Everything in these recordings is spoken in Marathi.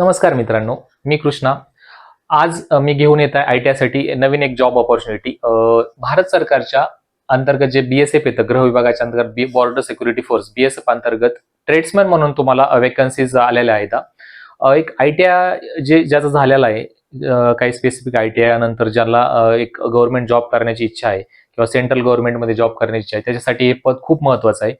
नमस्कार मित्रांनो मी कृष्णा. आज मी घेऊन येत आहे आय टी आयसाठी नवीन एक जॉब ऑपॉर्च्युनिटी भारत सरकारच्या अंतर्गत जे बीएसएफ येतं गृह विभागाच्या अंतर्गत B border security force BSF अंतर्गत ट्रेड्समॅन म्हणून तुम्हाला वेकन्सीज आलेल्या आहेत. एक आय टी आय जे ज्याचं झालेलं आहे काही स्पेसिफिक आय टी आय नंतर ज्याला एक गव्हर्नमेंट जॉब करण्याची इच्छा आहे किंवा सेंट्रल गव्हर्नमेंटमध्ये जॉब करण्याची इच्छा आहे त्याच्यासाठी हे पद खूप महत्वाचं आहे.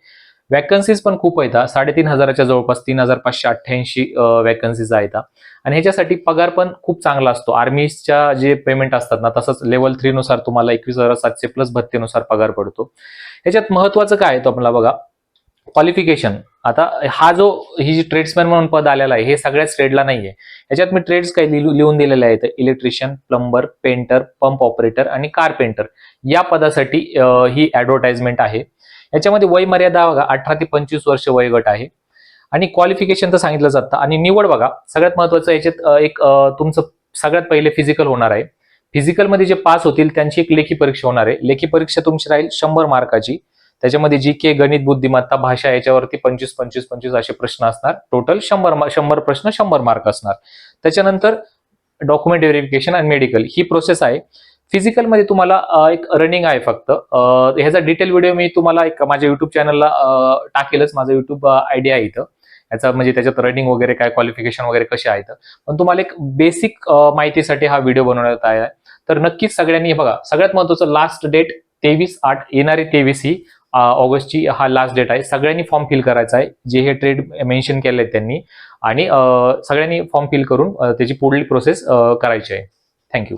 वॅकन्सीज पण खूप आहेत साडेतीन हजाराच्या जवळपास तीन हजार पाचशे अठ्ठ्याऐंशी वॅकन्सीज आहेत आणि ह्याच्यासाठी पगार पण खूप चांगला असतो. आर्मीच्या जे पेमेंट असतात ना तसंच लेवल थ्री नुसार तुम्हाला एकवीस हजार सातशे प्लस भत्तेनुसार पगार पडतो. ह्याच्यात महत्वाचं काय आहे तो आपल्याला बघा? क्वालिफिकेशन आता हा जो ही जी ट्रेड्समॅन म्हणून पद आलेला आहे हे सगळ्याच ट्रेडला नाहीये. याच्यात मी ट्रेड्स काही लिहून दिलेले आहेत. Electrician plumber painter pump operator आणि कारपेंटर या पदासाठी ही ऍडव्हर्टाइजमेंट आहे. याच्यामध्ये वय मर्यादा बघा अठरा ते पंचवीस वर्ष वयोगट आहे. आणि क्वालिफिकेशन तर सांगितलं जातं आणि निवड बघा सगळ्यात महत्वाचं याच्यात एक तुमचं सगळ्यात पहिले फिजिकल होणार आहे. फिजिकलमध्ये जे पास होतील त्यांची एक लेखी परीक्षा होणार आहे. लेखी परीक्षा तुमची राहील शंभर मार्काची. त्याच्यामध्ये जी के गणित बुद्धिमत्ता भाषा याच्यावरती पंचवीस पंचवीस पंचवीस असे प्रश्न असणार. टोटल शंभर शंभर प्रश्न शंभर मार्क असणार. त्याच्यानंतर डॉक्युमेंट व्हेरिफिकेशन आणि मेडिकल ही प्रोसेस आहे. फिजिकलमध्ये तुम्हाला एक रनिंग आहे फक्त. ह्याचा डिटेल व्हिडिओ मी तुम्हाला एक माझ्या युट्यूब चॅनलला टाकेलच. माझं युट्यूब आयडिया आहे इथं. याचा म्हणजे त्याच्यात रनिंग वगैरे काय क्वालिफिकेशन वगैरे कसे आहेत. पण तुम्हाला एक बेसिक माहितीसाठी हा व्हिडिओ बनवण्यात आहे तर नक्कीच सगळ्यांनी बघा. सगळ्यात महत्वाचं लास्ट डेट तेवीस आठ येणारी तेवीस ही. ऑगस्टची हा लास्ट डेट आहे. सगळ्यांनी फॉर्म फिल करायचा आहे. जे हे ट्रेड मेन्शन केले आहेत त्यांनी. आणि सगळ्यांनी फॉर्म फिल करून त्याची पुढील प्रोसेस करायची आहे. थँक्यू